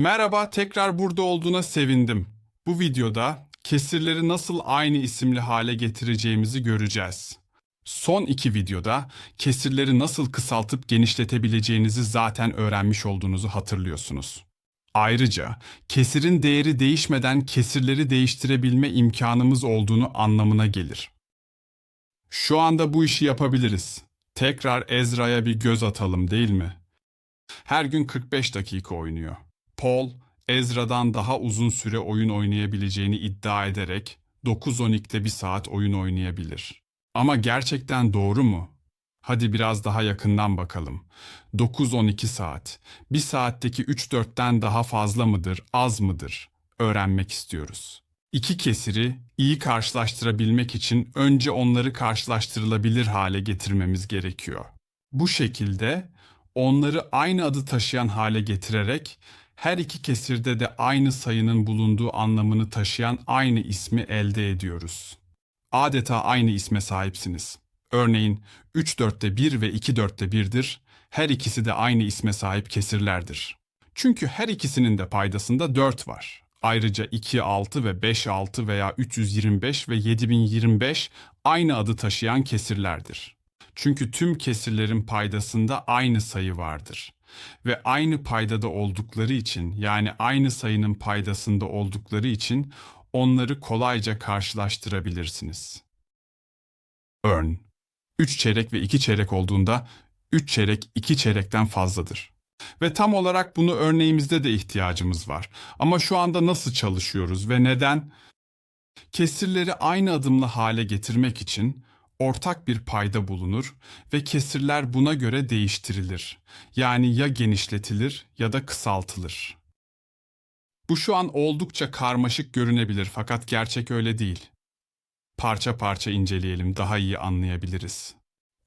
Merhaba, tekrar burada olduğuna sevindim. Bu videoda kesirleri nasıl aynı isimli hale getireceğimizi göreceğiz. Son iki videoda kesirleri nasıl kısaltıp genişletebileceğinizi zaten öğrenmiş olduğunuzu hatırlıyorsunuz. Ayrıca kesirin değeri değişmeden kesirleri değiştirebilme imkanımız olduğunu anlamına gelir. Şu anda bu işi yapabiliriz. Tekrar Ezra'ya bir göz atalım değil mi? Her gün 45 dakika oynuyor. Paul, Ezra'dan daha uzun süre oyun oynayabileceğini iddia ederek 9-12'de bir saat oyun oynayabilir. Ama gerçekten doğru mu? Hadi biraz daha yakından bakalım. 9-12 saat. Bir saatteki 3-4'ten daha fazla mıdır, az mıdır? Öğrenmek istiyoruz. İki kesiri iyi karşılaştırabilmek için önce onları karşılaştırılabilir hale getirmemiz gerekiyor. Bu şekilde onları aynı adı taşıyan hale getirerek her iki kesirde de aynı sayının bulunduğu anlamını taşıyan aynı ismi elde ediyoruz. Adeta aynı isme sahipsiniz. Örneğin 3 dörtte 1 ve 2 dörtte 1'dir. Her ikisi de aynı isme sahip kesirlerdir. Çünkü her ikisinin de paydasında 4 var. Ayrıca 2, 6 ve 5, 6 veya 325 ve 7025 aynı adı taşıyan kesirlerdir. Çünkü tüm kesirlerin paydasında aynı sayı vardır. Ve aynı paydada oldukları için yani aynı sayının paydasında oldukları için onları kolayca karşılaştırabilirsiniz. Örn 3 çeyrek ve 2 çeyrek olduğunda 3 çeyrek 2 çeyrekten fazladır. Ve tam olarak bunu örneğimizde de ihtiyacımız var. Ama şu anda nasıl çalışıyoruz ve neden? Kesirleri aynı adımlı hale getirmek için ortak bir payda bulunur ve kesirler buna göre değiştirilir. Yani ya genişletilir ya da kısaltılır. Bu şu an oldukça karmaşık görünebilir fakat gerçek öyle değil. Parça parça inceleyelim daha iyi anlayabiliriz.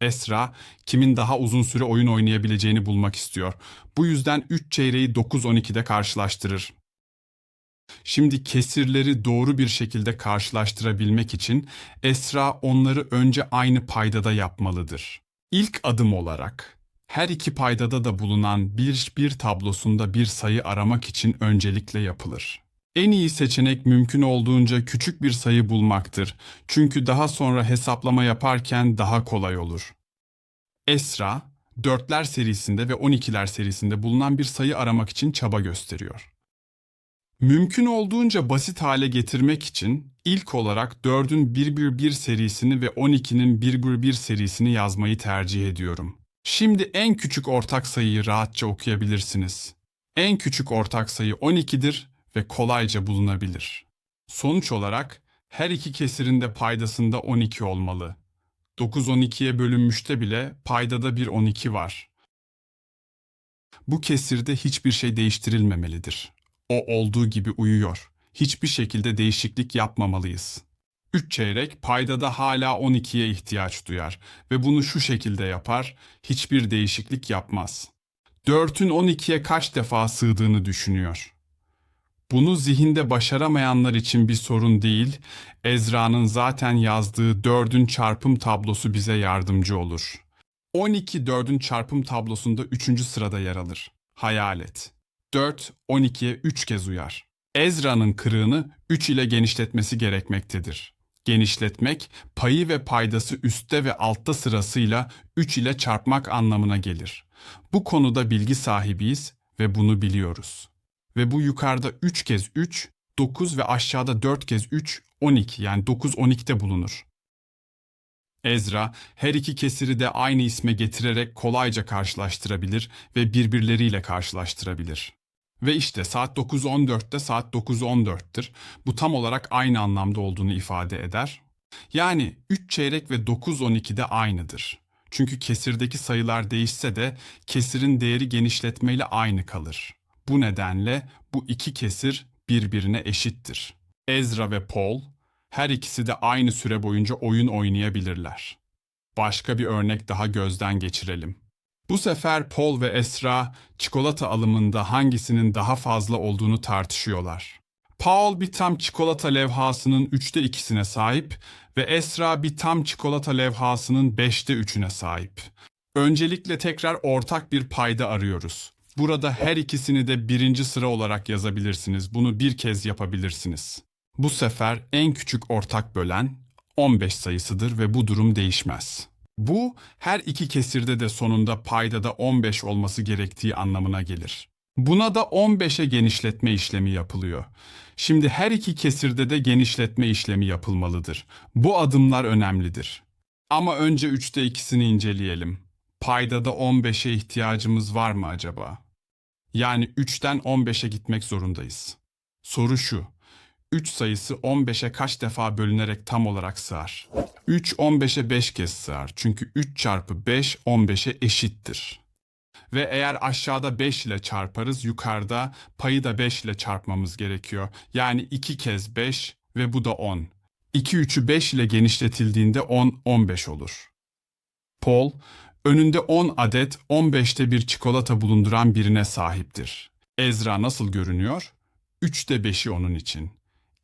Esra, kimin daha uzun süre oyun oynayabileceğini bulmak istiyor. Bu yüzden 3 çeyreği 9-12'de karşılaştırır. Şimdi kesirleri doğru bir şekilde karşılaştırabilmek için Esra onları önce aynı paydada yapmalıdır. İlk adım olarak her iki paydada da bulunan bir bir tablosunda bir sayı aramak için öncelikle yapılır. En iyi seçenek mümkün olduğunca küçük bir sayı bulmaktır. Çünkü daha sonra hesaplama yaparken daha kolay olur. Esra, dörtler serisinde ve 12'ler serisinde bulunan bir sayı aramak için çaba gösteriyor. Mümkün olduğunca basit hale getirmek için ilk olarak 4'ün 111 serisini ve 12'nin 111 serisini yazmayı tercih ediyorum. Şimdi en küçük ortak sayıyı rahatça okuyabilirsiniz. En küçük ortak sayı 12'dir ve kolayca bulunabilir. Sonuç olarak her iki kesirin de paydasında 12 olmalı. 9 12'ye bölünmüşte bile paydada bir 12 var. Bu kesirde hiçbir şey değiştirilmemelidir. O olduğu gibi uyuyor. Hiçbir şekilde değişiklik yapmamalıyız. 3 çeyrek paydada hala 12'ye ihtiyaç duyar ve bunu şu şekilde yapar, hiçbir değişiklik yapmaz. 4'ün 12'ye kaç defa sığdığını düşünüyor. Bunu zihinde başaramayanlar için bir sorun değil, Ezra'nın zaten yazdığı 4'ün çarpım tablosu bize yardımcı olur. 12 4'ün çarpım tablosunda 3. sırada yer alır. Hayal et. 4, 12'ye 3 kez uyar. Ezra'nın kırığını 3 ile genişletmesi gerekmektedir. Genişletmek, payı ve paydası üstte ve altta sırasıyla 3 ile çarpmak anlamına gelir. Bu konuda bilgi sahibiyiz ve bunu biliyoruz. Ve bu yukarıda 3 kez 3, 9 ve aşağıda 4 kez 3, 12 yani 9 12'de bulunur. Ezra her iki kesiri de aynı isme getirerek kolayca karşılaştırabilir ve birbirleriyle karşılaştırabilir. Ve işte saat 9.14'te saat 9.14'tür. Bu tam olarak aynı anlamda olduğunu ifade eder. Yani 3 çeyrek ve 9.12'de aynıdır. Çünkü kesirdeki sayılar değişse de kesirin değeri genişletmeyle aynı kalır. Bu nedenle bu iki kesir birbirine eşittir. Ezra ve Paul her ikisi de aynı süre boyunca oyun oynayabilirler. Başka bir örnek daha gözden geçirelim. Bu sefer Paul ve Esra çikolata alımında hangisinin daha fazla olduğunu tartışıyorlar. Paul bir tam çikolata levhasının üçte ikisine sahip ve Esra bir tam çikolata levhasının beşte üçüne sahip. Öncelikle tekrar ortak bir payda arıyoruz. Burada her ikisini de birinci sıra olarak yazabilirsiniz. Bunu bir kez yapabilirsiniz. Bu sefer en küçük ortak bölen 15 sayısıdır ve bu durum değişmez. Bu her iki kesirde de sonunda paydada 15 olması gerektiği anlamına gelir. Buna da 15'e genişletme işlemi yapılıyor. Şimdi her iki kesirde de genişletme işlemi yapılmalıdır. Bu adımlar önemlidir. Ama önce 3'te ikisini inceleyelim. Paydada 15'e ihtiyacımız var mı acaba? Yani 3'ten 15'e gitmek zorundayız. Soru şu. 3 sayısı 15'e kaç defa bölünerek tam olarak sığar? 3 15'e 5 kez sığar. Çünkü 3 çarpı 5 15'e eşittir. Ve eğer aşağıda 5 ile çarparız, yukarıda payı da 5 ile çarpmamız gerekiyor. Yani 2 kez 5 ve bu da 10. 2 3'ü 5 ile genişletildiğinde 10 15 olur. Paul, önünde 10 adet 15'te bir çikolata bulunduran birine sahiptir. Ezra nasıl görünüyor? 3'te 5'i onun için.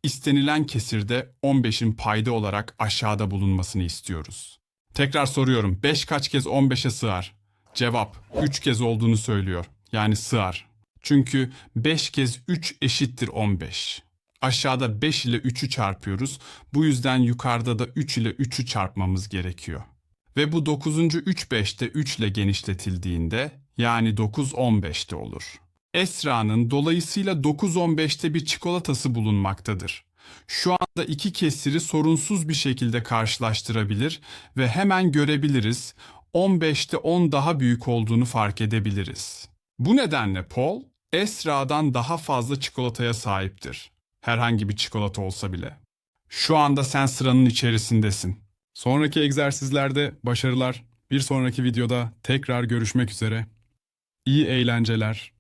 İstenilen kesirde 15'in payda olarak aşağıda bulunmasını istiyoruz. Tekrar soruyorum. 5 kaç kez 15'e sığar? Cevap 3 kez olduğunu söylüyor. Yani sığar. Çünkü 5 kez 3 eşittir 15. Aşağıda 5 ile 3'ü çarpıyoruz. Bu yüzden yukarıda da 3 ile 3'ü çarpmamız gerekiyor. Ve bu 9. 3 5'te 3 ile genişletildiğinde yani 9 15'te olur. Esra'nın dolayısıyla 9 15'te bir çikolatası bulunmaktadır. Şu anda iki kesiri sorunsuz bir şekilde karşılaştırabilir ve hemen görebiliriz 15'te 10 daha büyük olduğunu fark edebiliriz. Bu nedenle Paul, Esra'dan daha fazla çikolataya sahiptir. Herhangi bir çikolata olsa bile. Şu anda sen sıranın içerisindesin. Sonraki egzersizlerde başarılar. Bir sonraki videoda tekrar görüşmek üzere. İyi eğlenceler.